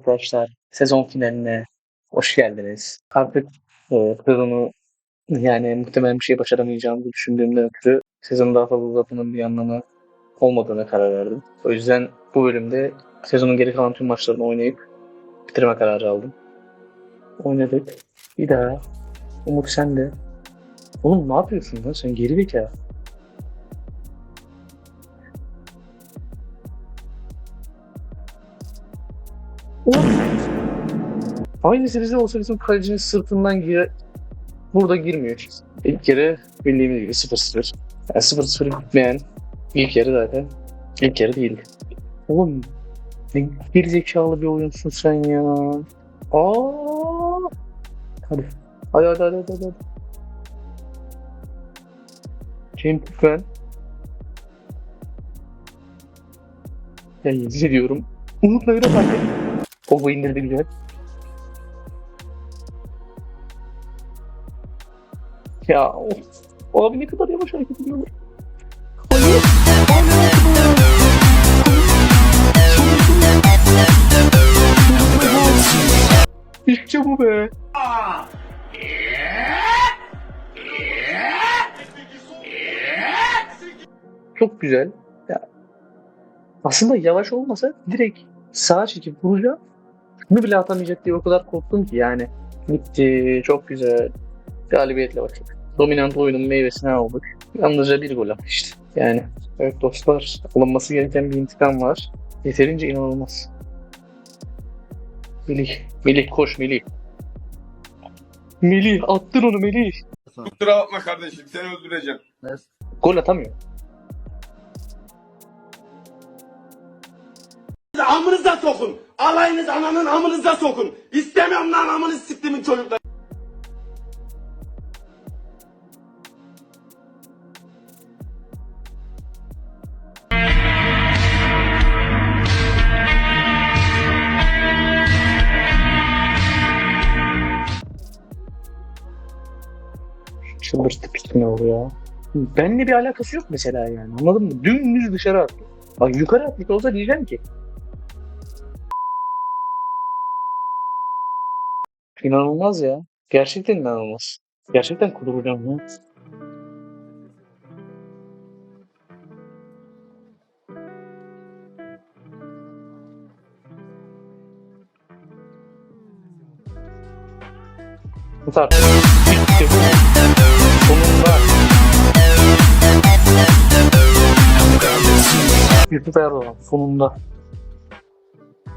arkadaşlar. Sezon finaline hoş geldiniz. Artık e, sezonu yani muhtemelen bir şey başaramayacağımızı düşündüğümden ötürü sezonu daha fazla uzatmanın bir anlamı olmadığına karar verdim. O yüzden bu bölümde sezonun geri kalan tüm maçlarını oynayıp bitirme kararı aldım. Oynadık. Bir daha. Umut sen de. Oğlum ne yapıyorsun lan sen geri zekalı. Aynısı bize olsa bizim kalecinin sırtından gir burada girmiyor. İlk yarı bildiğimiz gibi 0-0. Yani 0-0 bitmeyen ilk yarı zaten ilk yarı değildi. Oğlum ne gerizekalı bir oyunsun sen ya. Aa! Hadi. Hadi hadi hadi hadi. hadi. James lütfen. Ya yemin ediyorum. Umut'la öyle fark et. O bu indirdi güzel. Ya of. Abi ne kadar yavaş hareket ediyor. Hayır. İşte bu be. Çok güzel. Ya. Aslında yavaş olmasa direkt sağa çekip vuracağım. Bunu bile atamayacak diye o kadar korktum ki yani. Gitti. Çok güzel. Galibiyetle başladık. Dominant oyunun meyvesini aldık. Yalnızca bir gol işte. Yani evet dostlar alınması gereken bir intikam var. Yeterince inanılmaz. Melih. Melih koş Melih. Melih attın onu Melih. Kusura bakma kardeşim seni öldüreceğim. Gol atamıyor. Amınıza sokun. Alayınız ananın amınıza sokun. İstemiyorum lan amını siktimin çocuklar. Çıldırttı pitini oldu ya. Benle bir alakası yok mesela yani anladın mı? Dümdüz dışarı attı. Bak yukarı atmış olsa diyeceğim ki. İnanılmaz ya. Gerçekten inanılmaz. Gerçekten kuduracağım ya. Tutar. Bitti. Sonunda. Yusuf Erdoğan sonunda.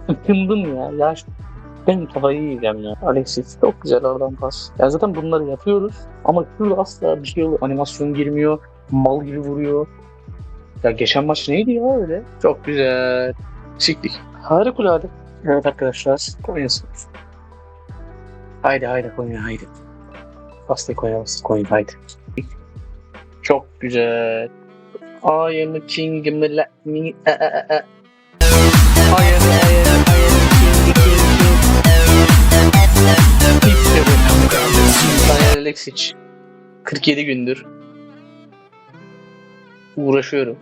Ikındım ya. Ya şu- ben kafayı yiyeceğim ya. Alexis çok güzel oradan pas. Ya zaten bunları yapıyoruz. Ama şurada asla bir şey oluyor. Animasyon girmiyor. Mal gibi vuruyor. Ya geçen maç neydi ya öyle? Çok güzel. Siktik. Harikulade. Evet arkadaşlar. Konya Spor. Haydi haydi Konya haydi. Pastayı koyalım. Konya haydi. Çok güzel. I am a king, let me... Uh, uh, uh. I am, I am, I am Daniel Alexic. 47 gündür uğraşıyorum.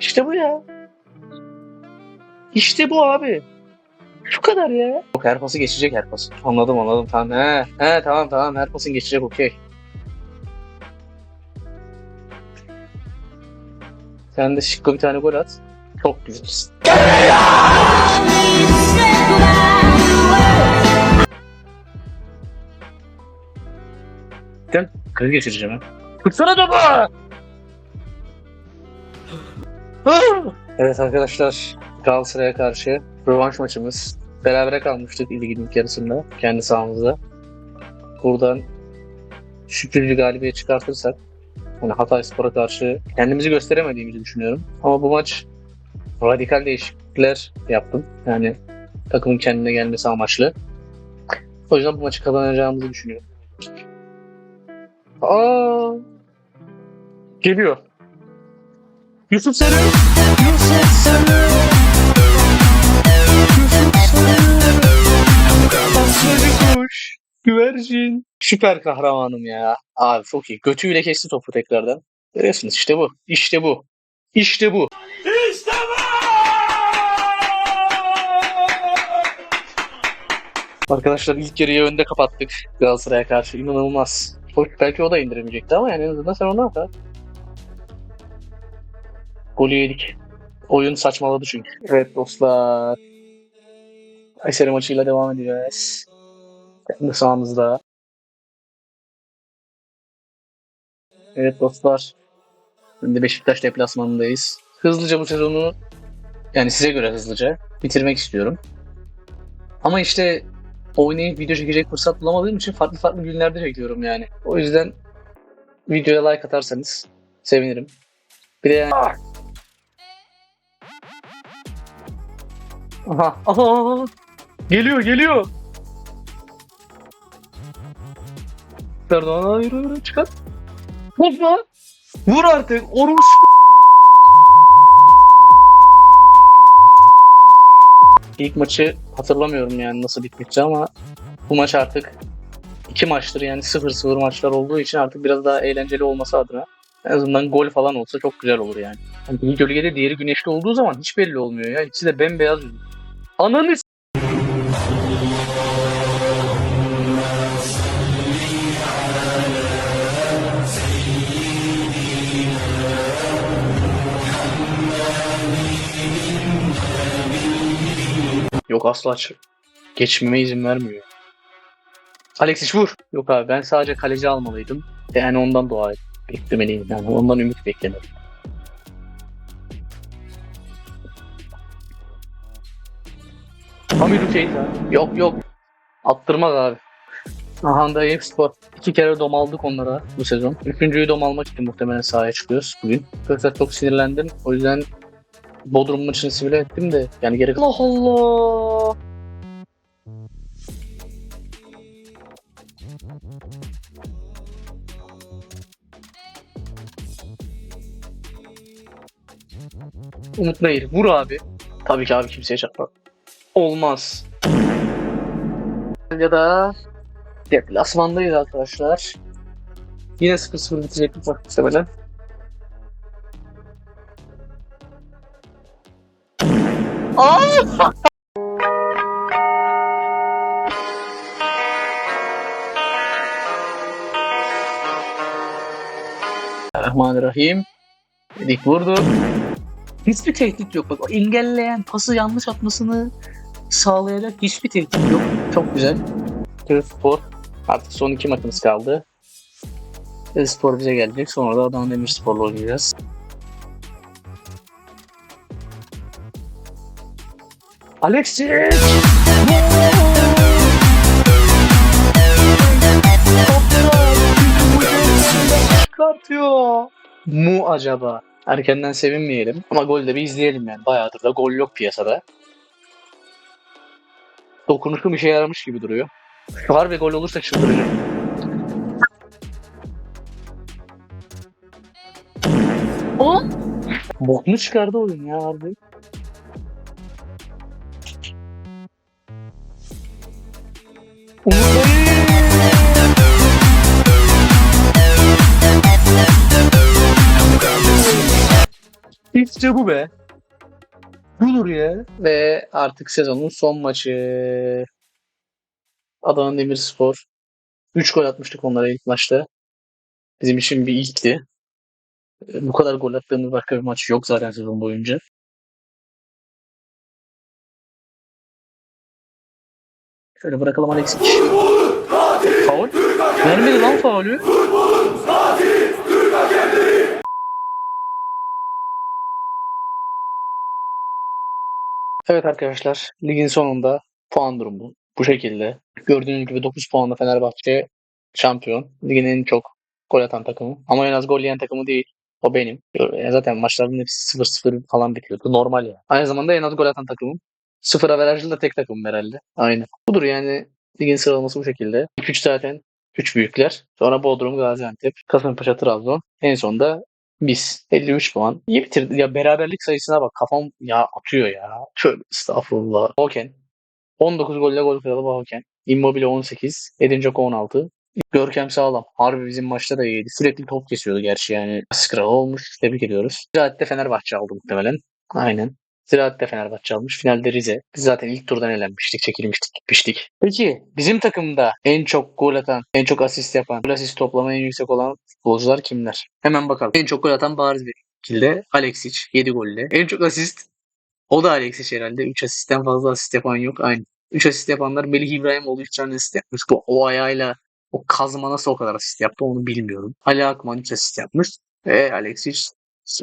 İşte bu ya. İşte bu abi. Şu kadar ya. Yok her pası geçecek her pası. Anladım anladım tamam. He, he tamam tamam her pasın geçecek okey. Sen de şıklı bir tane gol at. Çok güzelsin. Kriz geçireceğim ha. Tutsana topu! evet arkadaşlar. Galatasaray'a karşı rövanş maçımız. Berabere kalmıştık ligin ilk yarısında. Kendi sahamızda. Buradan sürpriz bir galibiyet çıkartırsak yani Hatay Spor'a karşı kendimizi gösteremediğimizi düşünüyorum. Ama bu maç radikal değişiklikler yaptım. Yani takımın kendine gelmesi amaçlı. O yüzden bu maçı kazanacağımızı düşünüyorum. Aa! Geliyor. Yusuf Sarı! Yusuf Sarı! Yusuf Sarı! Aslanı kuş! Güvercin! Süper kahramanım ya. Abi çok iyi. Götüyle kesti topu tekrardan. Görüyorsunuz işte bu. İşte bu. İşte bu. İşte bu! Arkadaşlar ilk yarıyı önde kapattık Galatasaray'a karşı. İnanılmaz. Hoş, belki o da indiremeyecekti ama yani en azından sen onu atar. Golü yedik. Oyun saçmaladı çünkü. Evet dostlar. Kayseri maçıyla devam edeceğiz. Kendi sahamızda. Evet dostlar. Şimdi Beşiktaş deplasmanındayız. Hızlıca bu sezonu yani size göre hızlıca bitirmek istiyorum. Ama işte oynayıp video çekecek fırsat bulamadığım için farklı farklı günlerde çekiyorum yani. O yüzden videoya like atarsanız sevinirim. Bir de yani... Aha, aha, geliyor, geliyor. Pardon, hayır, hayır, çıkar. Vurma. Vur artık, Oruç. İlk maçı hatırlamıyorum yani nasıl bitmişti ama bu maç artık iki maçtır yani 0-0 maçlar olduğu için artık biraz daha eğlenceli olması adına en azından gol falan olsa çok güzel olur yani. yani biri gölgede diğeri güneşli olduğu zaman hiç belli olmuyor ya. İkisi de bembeyaz. Ananı Yok asla ç- geçmeme izin vermiyor. Alexic vur. Yok abi ben sadece kaleci almalıydım. Yani ondan dua. Beklemeliyim yani. Ondan ümit beklemeliyim. Yürü Keita. Yok yok. Attırmaz abi. Aha da Spor. İki kere dom aldık onlara bu sezon. Üçüncüyü dom almak için muhtemelen sahaya çıkıyoruz bugün. Çok çok sinirlendim. O yüzden Bodrum maçını simüle ettim de yani gerek Allah Allah. Umut Nehir vur abi. Tabii ki abi kimseye çarpma. Olmaz. Ya da deplasmandayız arkadaşlar. Yine 0-0 bitecek bu maç muhtemelen. Aa! Rahmanirrahim. Dedik vurdu. Hiçbir tehdit yok. Bak engelleyen, pası yanlış atmasını sağlayacak hiçbir tehdit yok. Çok güzel. Spor. Artık son iki maçımız kaldı. Spor bize gelecek. Sonra da Adana Demirspor'la oynayacağız. Alexis! Çıkartıyor. Mu acaba? Erkenden sevinmeyelim ama golü de bir izleyelim yani. Bayağıdır da gol yok piyasada. Dokunuşum işe yaramış gibi duruyor. Şu harbi gol olursa çıldıracağım. O? Bokunu çıkardı oyun ya harbi. İşte bu be. Budur ya. Ve artık sezonun son maçı. Adana Demirspor. 3 gol atmıştık onlara ilk maçta. Bizim için bir ilkti. Bu kadar gol attığımız başka bir maç yok zaten sezon boyunca. Şöyle bırakalım Alexis. Faul. Vermedi lan faulü. Evet arkadaşlar ligin sonunda puan durumu bu şekilde. Gördüğünüz gibi 9 puanla Fenerbahçe şampiyon. Ligin en çok gol atan takımı. Ama en az gol yiyen takımı değil. O benim. Zaten maçların hepsi 0-0 falan bitiyordu. Normal ya. Aynı zamanda en az gol atan takımım. Sıfır averajlı da tek takımım herhalde. Aynen. Budur yani ligin sıralaması bu şekilde. 2-3 zaten 3 büyükler. Sonra Bodrum, Gaziantep, Kasımpaşa, Trabzon. En sonda biz 53 puan. İyi bitirdi. Ya beraberlik sayısına bak. Kafam ya atıyor ya. Şöyle estağfurullah. Hoken. 19 golle gol kralı Hoken. Immobile 18. Edin Dzeko 16. Görkem sağlam. Harbi bizim maçta da iyiydi. Sürekli top kesiyordu gerçi yani. Asist kralı olmuş. Tebrik ediyoruz. Ziraat'te Fenerbahçe aldı muhtemelen. Aynen. Ziraat'te Fenerbahçe almış. Finalde Rize. Biz zaten ilk turdan elenmiştik. Çekilmiştik. Gitmiştik. Peki bizim takımda en çok gol atan, en çok asist yapan, asist toplama en yüksek olan futbolcular kimler? Hemen bakalım. En çok gol atan bariz bir şekilde Alexic 7 golle. En çok asist o da Alexic herhalde. 3 asistten fazla asist yapan yok. Aynı. 3 asist yapanlar Melih İbrahimoğlu 3 tane asist yapmış. Bu o ayağıyla o kazma nasıl o kadar asist yaptı onu bilmiyorum. Ali Akman 3 asist yapmış. Ve Alexic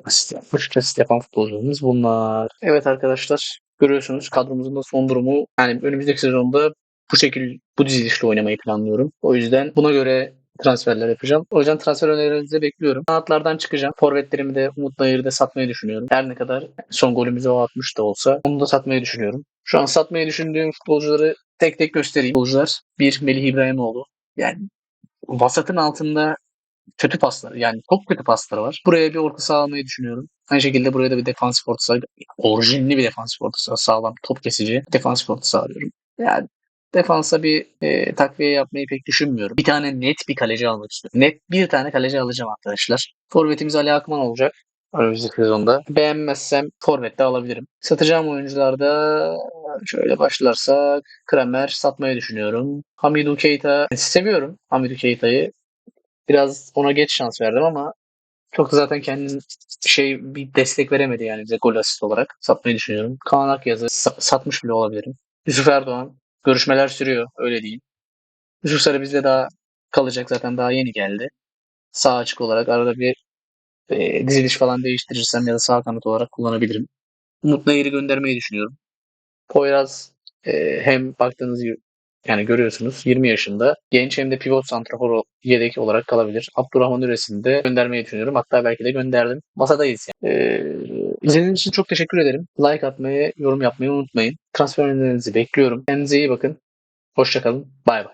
asist yapmış. 3 asist yapan futbolcularımız bunlar. Evet arkadaşlar görüyorsunuz kadromuzun da son durumu. Yani önümüzdeki sezonda bu şekil bu dizilişle oynamayı planlıyorum. O yüzden buna göre transferler yapacağım. O yüzden transfer önerilerinizi bekliyorum. Kanatlardan çıkacağım. Forvetlerimi de Umut Nayır'da satmayı düşünüyorum. Her ne kadar son golümüzü o atmış da olsa onu da satmayı düşünüyorum. Şu an satmayı düşündüğüm futbolcuları tek tek göstereyim. Futbolcular bir Melih İbrahimoğlu. Yani vasatın altında kötü pasları yani çok kötü pasları var. Buraya bir orta saha almayı düşünüyorum. Aynı şekilde buraya da bir defansif orta saha, orijinli bir defansif orta saha, sağlam top kesici defansif orta saha arıyorum. Yani defansa bir e, takviye yapmayı pek düşünmüyorum. Bir tane net bir kaleci almak istiyorum. Net bir tane kaleci alacağım arkadaşlar. Forvetimiz Ali Akman olacak. Önümüzdeki sezonda. Beğenmezsem forvet de alabilirim. Satacağım oyuncularda şöyle başlarsak Kramer satmayı düşünüyorum. Hamidou Keita seviyorum Hamidou Keita'yı. Biraz ona geç şans verdim ama çok zaten kendim şey bir destek veremedi yani bize gol asist olarak. Satmayı düşünüyorum. Kaan Akyaz'ı sa- satmış bile olabilirim. Yusuf Erdoğan görüşmeler sürüyor öyle diyeyim. Yusuf Sarı bizde daha kalacak zaten daha yeni geldi. Sağ açık olarak arada bir e, diziliş falan değiştirirsem ya da sağ kanat olarak kullanabilirim. Umut Nayır'ı göndermeyi düşünüyorum. Poyraz e, hem baktığınız gibi yani görüyorsunuz 20 yaşında. Genç hem de pivot santrafor yedek olarak kalabilir. Abdurrahman Üresini de göndermeyi düşünüyorum. Hatta belki de gönderdim. Masadayız yani. Ee, izlediğiniz için çok teşekkür ederim. Like atmayı, yorum yapmayı unutmayın. Transfer önerilerinizi bekliyorum. Kendinize iyi bakın. Hoşçakalın. Bay bay.